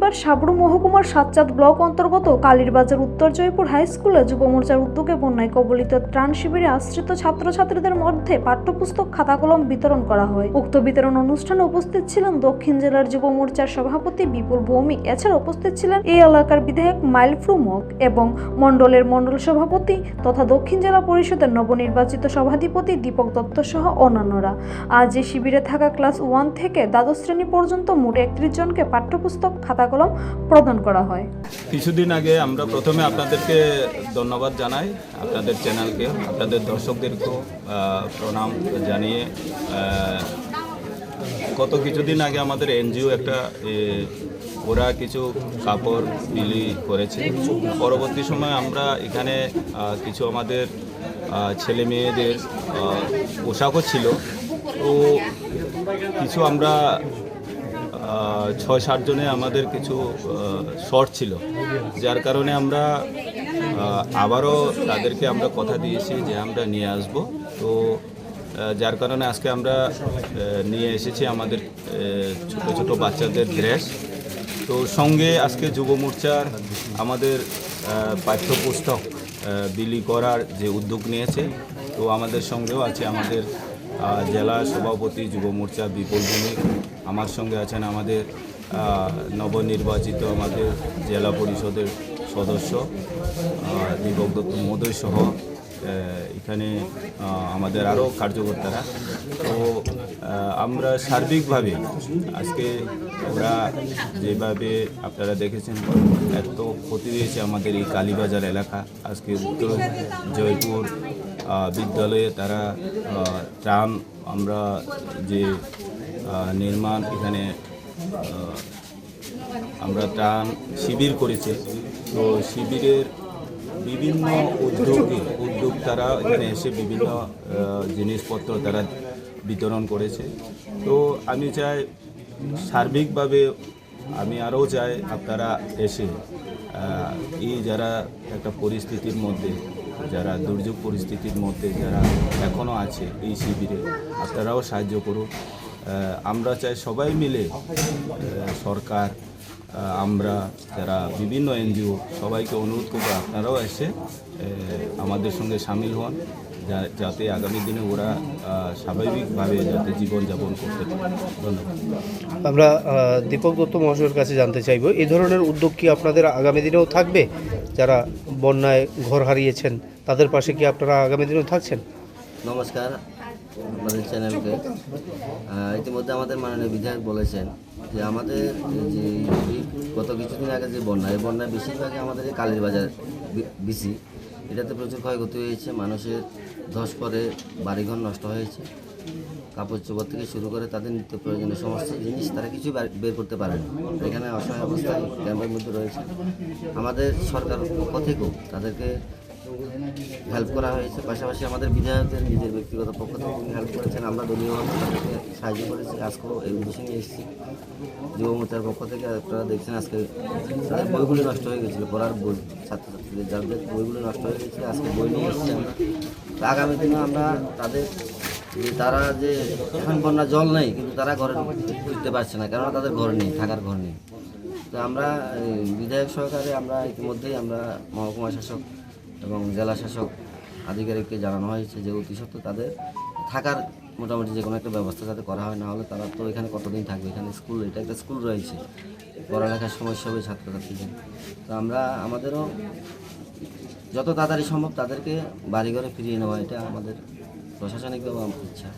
শনিবার সাবরু মহকুমার সাতচাঁদ ব্লক অন্তর্গত কালীরবাজার উত্তর জয়পুর হাই স্কুলে যুব মোর্চার উদ্যোগে বন্যায় কবলিত ত্রাণ শিবিরে আশ্রিত ছাত্রছাত্রীদের মধ্যে পাঠ্যপুস্তক খাতা কলম বিতরণ করা হয়। উক্ত বিতরণ অনুষ্ঠানে উপস্থিত ছিলেন দক্ষিণ জেলার যুব মোর্চার সভাপতি বিপুল ভৌমিক। এছাড়া উপস্থিত ছিলেন এই এলাকার বিধায়ক মাইল ফ্রুমক এবং মণ্ডলের মণ্ডল সভাপতি তথা দক্ষিণ জেলা পরিষদের নবনির্বাচিত সভাধিপতি দীপক দত্ত সহ অন্যান্যরা। আজ এই শিবিরে থাকা ক্লাস ওয়ান থেকে দ্বাদশ শ্রেণি পর্যন্ত মোট একত্রিশ জনকে পাঠ্যপুস্তক খাতা কলম প্রদান করা হয়। কিছুদিন আগে আমরা প্রথমে আপনাদেরকে ধন্যবাদ জানাই, আপনাদের চ্যানেলকে, আপনাদের দর্শকদেরকেও প্রণাম জানিয়ে গত কিছুদিন আগে আমাদের এনজিও একটা ওরা কিছু কাপড় বিলি করেছে। পরবর্তী সময় আমরা এখানে কিছু আমাদের ছেলে মেয়েদের পোশাকও ছিল। তো কিছু আমরা ছয় জনে আমাদের কিছু শর্ট ছিল। যার কারণে আমরা আবারও তাদেরকে আমরা কথা দিয়েছি যে আমরা নিয়ে আসব। তো যার কারণে আজকে আমরা নিয়ে এসেছি আমাদের ছোট ছোট বাচ্চাদের ড্রেস। তো সঙ্গে আজকে যুব মোর্চার আমাদের পাঠ্যপুস্তক বিলি করার যে উদ্যোগ নিয়েছে, তো আমাদের সঙ্গেও আছে আমাদের জেলা সভাপতি যুব মোর্চা বিপুল ভূমিক আমার সঙ্গে আছেন আমাদের নবনির্বাচিত আমাদের জেলা পরিষদের সদস্য দীপক দত্ত মহোদয় সহ এখানে আমাদের আরও কার্যকর্তারা। তো আমরা সার্বিকভাবে আজকে ওরা যেভাবে আপনারা দেখেছেন, এত ক্ষতি হয়েছে আমাদের এই কালীবাজার এলাকা। আজকে উত্তর জয়পুর বিদ্যালয়ে তারা ট্রাম আমরা যে নির্মাণ এখানে আমরা ত্রাণ শিবির করেছি। তো শিবিরের বিভিন্ন উদ্যোগে উদ্যোক্তারা এখানে এসে বিভিন্ন জিনিসপত্র তারা বিতরণ করেছে। তো আমি চাই সার্বিকভাবে আমি আরও চাই আপনারা এসে এই যারা একটা পরিস্থিতির মধ্যে যারা দুর্যোগ পরিস্থিতির মধ্যে যারা এখনও আছে এই শিবিরে, আপনারাও সাহায্য করুন। আমরা চাই সবাই মিলে সরকার আমরা যারা বিভিন্ন এনজিও সবাইকে অনুরোধ করব, আপনারাও এসে আমাদের সঙ্গে সামিল হন। যাতে আগামী দিনে ওরা স্বাভাবিকভাবে যাতে জীবনযাপন করতে পারে। ধন্যবাদ। আমরা দীপক দত্ত মহাশয়ের কাছে জানতে চাইব এই ধরনের উদ্যোগ কি আপনাদের আগামী দিনেও থাকবে? যারা বন্যায় ঘর হারিয়েছেন তাদের পাশে কি আপনারা আগামী দিনেও থাকছেন? নমস্কার আমাদের চ্যানেলকে। ইতিমধ্যে আমাদের মাননীয় বিধায়ক বলেছেন যে আমাদের যে গত কিছুদিন আগে যে বন্যা এই বন্যায় বেশিরভাগই আমাদের এই কালীর বাজার বিসি। এটাতে প্রচুর ক্ষয়ক্ষতি হয়েছে মানুষের ধস পরে বাড়িঘর নষ্ট হয়েছে। কাপড় চোপড় থেকে শুরু করে তাদের নিত্য প্রয়োজনীয় সমস্ত জিনিস তারা কিছু বের করতে পারেনি এখানে অসহায় অবস্থায় ক্যাম্পের মধ্যে রয়েছে। আমাদের সরকার পক্ষ থেকেও তাদেরকে হেল্প করা হয়েছে। পাশাপাশি আমাদের বিধায়কদের নিজের ব্যক্তিগত পক্ষ থেকে হেল্প করেছেন। আমরা দলীয়ভাবে তাদেরকে সাহায্য করেছি। আজকেও এই উদ্দেশ্যে নিয়ে এসেছি। যুব মোর্চার পক্ষ থেকে আপনারা দেখছেন আজকে তাদের বইগুলি নষ্ট হয়ে গেছিল। পড়ার বই, ছাত্রছাত্রীদের যাদের বইগুলি নষ্ট হয়ে গেছিল, আজকে বই নিয়ে এসেছি আমরা। আগামী দিনে আমরা তাদের তারা যে এখন বন্যা জল নেই, কিন্তু তারা ঘরে ফিরতে পারছে না, কেননা তাদের ঘর নেই, থাকার ঘর নেই। তো আমরা বিধায়ক সহকারে আমরা ইতিমধ্যেই আমরা মহকুমা শাসক এবং জেলা শাসক আধিকারিককে জানানো হয়েছে যে অতি সত্ত্বর তাদের থাকার মোটামুটি যে কোনো একটা ব্যবস্থা যাতে করা হয়, না হলে তারা তো এখানে কতদিন থাকবে? এখানে স্কুল, এটা একটা স্কুল রয়েছে, পড়ালেখার সমস্যা হবে ছাত্রছাত্রীদের। তো আমরা, আমাদেরও যত তাড়াতাড়ি সম্ভব তাদেরকে বাড়িঘরে ফিরিয়ে নেওয়া এটা আমাদের প্রশাসনিকভাবে আমার ইচ্ছা।